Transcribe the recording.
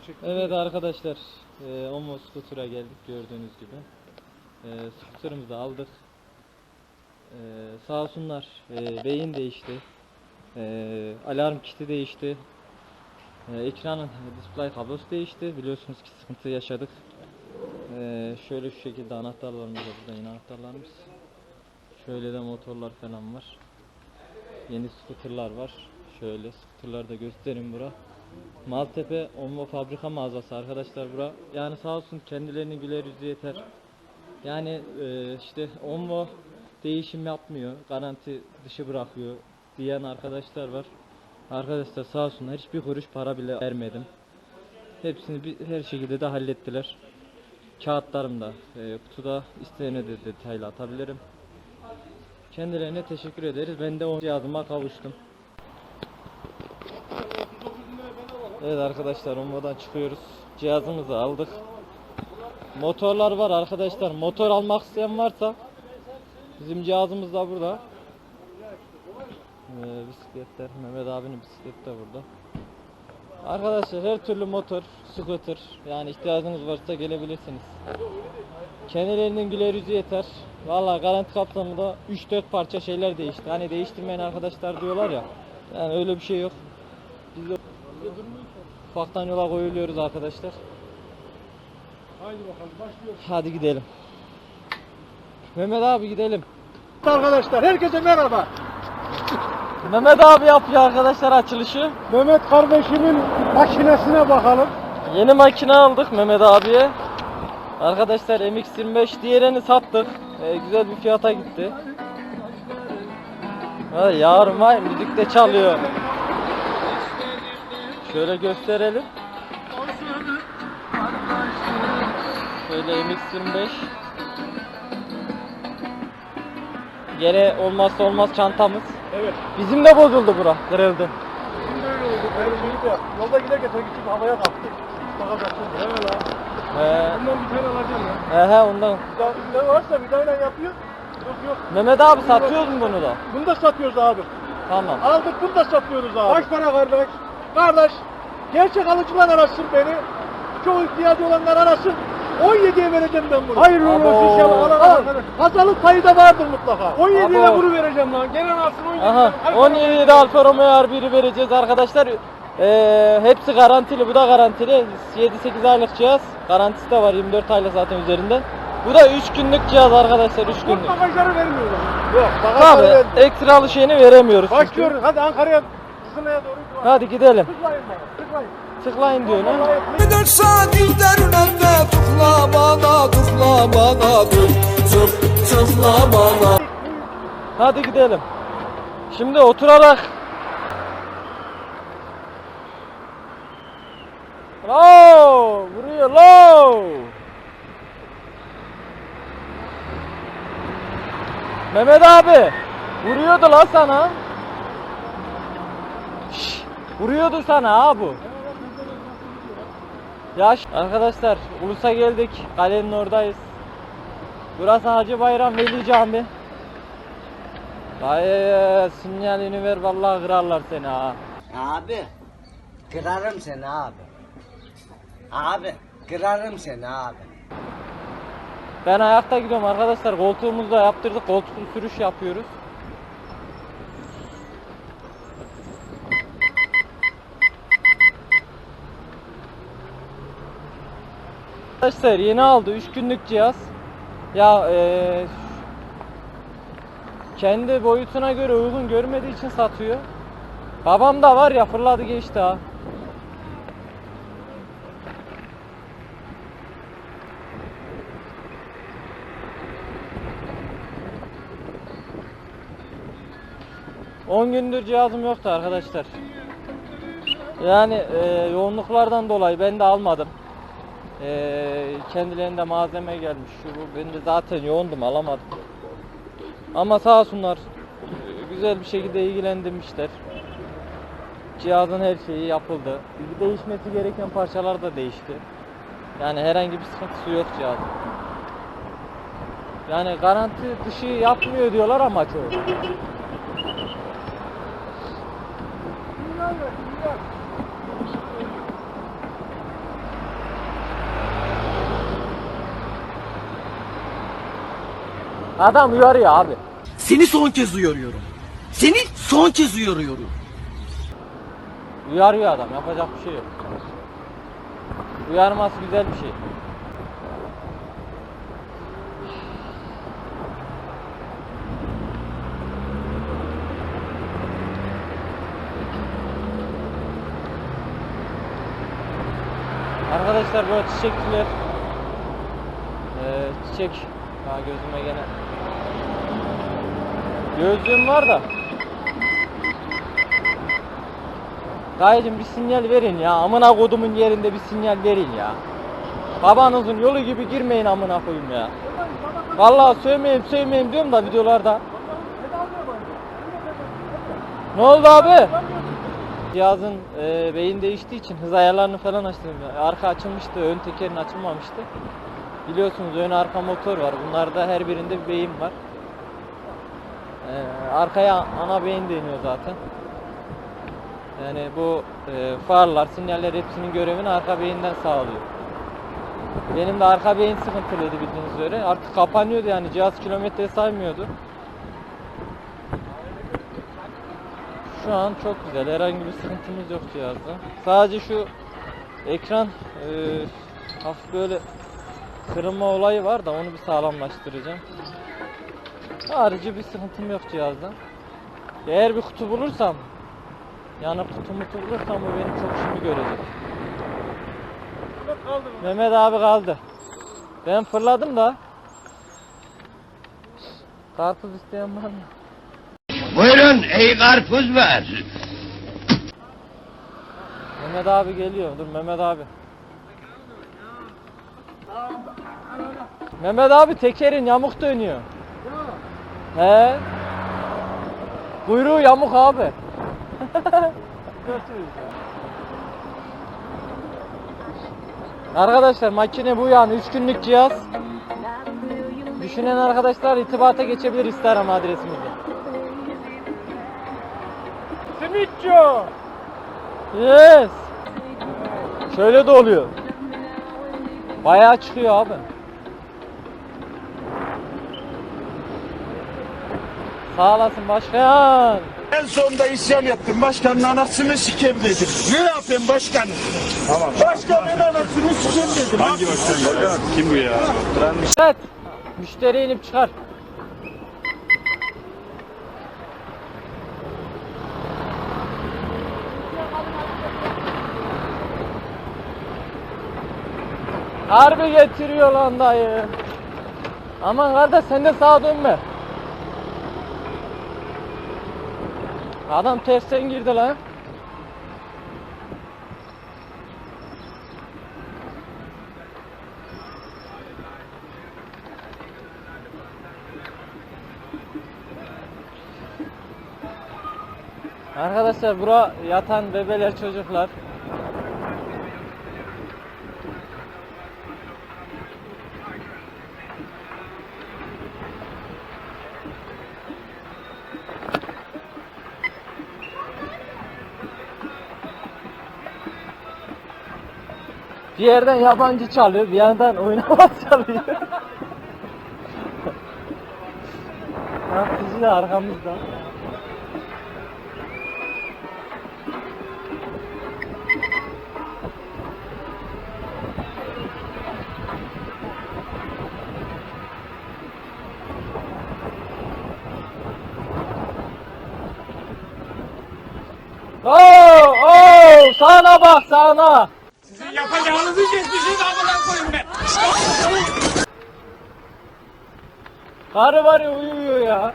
Teşekkür Evet arkadaşlar, e, Omo Scooter'a geldik gördüğünüz gibi. E, scooter'ımızı aldık. E, sağ olsunlar, e, beyin değişti. E, alarm kiti değişti. E, ekranın display kablosu değişti. Biliyorsunuz ki sıkıntı yaşadık. E, şöyle şu şekilde anahtarlarımız var burada yine anahtarlarımız. Şöyle de motorlar falan var. Yeni scooter'lar var. Şöyle scooter'ları da göstereyim bura. Maltepe Onvo fabrika mağazası arkadaşlar bura. Yani sağ olsun kendilerinin güler yüzü yeter. Yani e, işte Onvo değişim yapmıyor. Garanti dışı bırakıyor diyen arkadaşlar var. Arkadaşlar sağ olsunlar hiçbir kuruş para bile vermedim. Hepsini bir, her şekilde de hallettiler. Kağıtlarım da e, kutuda isteyene de detaylı atabilirim. Kendilerine teşekkür ederiz. Ben de o cihazıma kavuştum. Evet arkadaşlar Umva'dan çıkıyoruz. Cihazımızı aldık. Motorlar var arkadaşlar. Motor almak isteyen varsa bizim cihazımız da burada. Ee, bisikletler, Mehmet abinin bisikleti de burada. Arkadaşlar her türlü motor, scooter yani ihtiyacınız varsa gelebilirsiniz. Kendilerinin güler yüzü yeter. Valla garanti kapsamında 3-4 parça şeyler değişti. Hani değiştirmeyen arkadaşlar diyorlar ya. Yani öyle bir şey yok. Biz de ufaktan yola koyuluyoruz arkadaşlar. Haydi bakalım başlıyoruz. Hadi gidelim. Mehmet abi gidelim. Arkadaşlar herkese merhaba. Mehmet abi yapıyor arkadaşlar açılışı. Mehmet kardeşimin makinesine bakalım. Yeni makine aldık Mehmet abiye. Arkadaşlar MX-25 diğerini sattık. Ee, güzel bir fiyata gitti. Ha, yavrum vay müzik de çalıyor. Şöyle gösterelim. Şöyle MX-25. Gene olmazsa olmaz çantamız. Evet. Bizim de bozuldu bura, kırıldı. Şimdi öyle oldu. Ben şeyi de yolda giderken tek içim havaya kalktı. Bagaj açıldı. Evet la. He, Bundan bir tane alacağım ya. he, he ondan. Bir daha- Bir de varsa bir tane yapıyor. Yok yok. Mehmet abi satıyoruz mu bunu da? Bunu da satıyoruz abi. Tamam. Aldık bunu da satıyoruz abi. Kaç para kardeş? Kardeş, gerçek alıcılar arasın beni. Çok ihtiyacı olanlar arasın. 17'ye vereceğim ben bunu. Hayır Abo. olsun inşallah. Alan arkadaş. Pazarlık payı da vardır mutlaka. 17'ye Abo. bunu vereceğim lan. Gelen alsın 17'ye. Aha 17'de Alfa Romeo R1'i vereceğiz arkadaşlar. Ee, hepsi garantili. Bu da garantili. 7-8 aylık cihaz. Garantisi de var 24 aylık zaten üzerinde. Bu da 3 günlük cihaz arkadaşlar 3 Yok günlük. bagajları vermiyorlar. Yok bagajları Tabi vermiyor. ekstralı şeyini veremiyoruz. Başlıyoruz. Hadi Ankara'ya, Kızılay'a doğru. Hadi gidelim. Tıklayın bana. Tıklayın. Tıklayın diyor ne? Vallahi Dört saat internette tıkla bana tıkla bana tık tık tıkla bana Hadi gidelim. Şimdi oturarak Low! Vuruyor low! Mehmet abi! Vuruyordu la sana. Vuruyordu sana ha bu. Ya arkadaşlar Ulus'a geldik. Kalenin oradayız. Burası Hacı Bayram Veli Cami. Dayı sinyalini ver vallahi kırarlar seni ha. Abi kırarım seni abi. Abi kırarım seni abi. Ben ayakta gidiyorum arkadaşlar. Koltuğumuzu da yaptırdık. Koltuklu sürüş yapıyoruz. Arkadaşlar yeni aldı 3 günlük cihaz. Ya eee, kendi boyutuna göre uygun görmediği için satıyor. Babam da var ya fırladı geçti ha. On gündür cihazım yoktu arkadaşlar. Yani e, yoğunluklardan dolayı ben de almadım. E, kendilerinde malzeme gelmiş. Şu bu ben de zaten yoğundum alamadım. Ama sağ olsunlar güzel bir şekilde ilgilendirmişler. Cihazın her şeyi yapıldı. Değişmesi gereken parçalar da değişti. Yani herhangi bir sıkıntısı yok cihazın. Yani garanti dışı yapmıyor diyorlar ama çoğu. Adam uyarıyor abi. Seni son kez uyarıyorum. Seni son kez uyarıyorum. Uyarıyor adam. Yapacak bir şey yok. Uyarması güzel bir şey. Arkadaşlar böyle çiçekçiler ee, çiçek daha gözüme gene gözlüğüm var da Dayıcım bir sinyal verin ya. Amına kodumun yerinde bir sinyal verin ya. Babanızın yolu gibi girmeyin amına koyayım ya. Vallahi sövmeyeyim sövmeyeyim diyorum da videolarda. Ne oldu abi? Cihazın e, beyin değiştiği için hız ayarlarını falan açtım. Arka açılmıştı, ön tekerin açılmamıştı. Biliyorsunuz ön arka motor var. Bunlarda her birinde bir beyin var. E, arkaya ana beyin deniyor zaten. Yani bu e, farlar, sinyaller hepsinin görevini arka beyinden sağlıyor. Benim de arka beyin sıkıntılıydı bildiğiniz üzere. Artık kapanıyordu yani cihaz kilometre saymıyordu. Şu an çok güzel. Herhangi bir sıkıntımız yok cihazda. Sadece şu ekran e, hafif böyle kırılma olayı var da onu bir sağlamlaştıracağım. Harici bir sıkıntım yok cihazda. Eğer bir kutu bulursam yani kutu mutu bulursam bu benim çok işimi görecek. Mehmet abi kaldı. Ben fırladım da. Karpuz isteyen var mı? Buyurun ey karpuz ver. Mehmet abi geliyor. Dur Mehmet abi. Mehmet abi tekerin yamuk dönüyor. He. Kuyruğu yamuk abi. Arkadaşlar makine bu yani 3 günlük cihaz. Düşünen arkadaşlar irtibata geçebilir Instagram adresimizde. Simitço. Yes. Şöyle de oluyor. Bayağı çıkıyor abi. Sağ olasın başkan. En sonunda isyan ettim. Başkanın anasını sikeyim dedim. Ne yapayım başkan? Tamam. Başkanın anasını sikeyim dedim. Hangi başkan? Kim bu ya? Evet. Müşteri inip çıkar. Harbi getiriyor lan dayı. Aman kardeş sen de sağa dönme. Adam tersten girdi lan. Arkadaşlar bura yatan bebeler çocuklar. Bir yerden yabancı çalıyor, bir yandan oynamaz çalıyor. Yapıcı da arkamızda. Oo, oo, sağına bak sağına. Yapacağınızı geçmişiz amına koyun be. Karı var ya uyuyor ya.